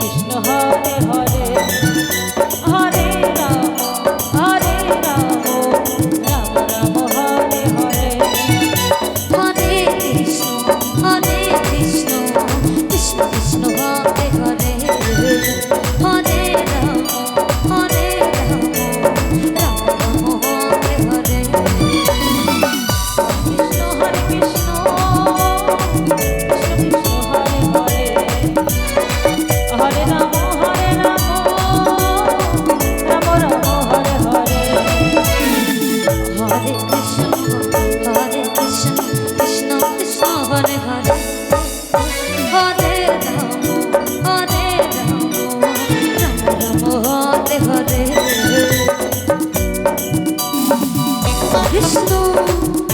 Krishna Hare Hare. Hare Krishna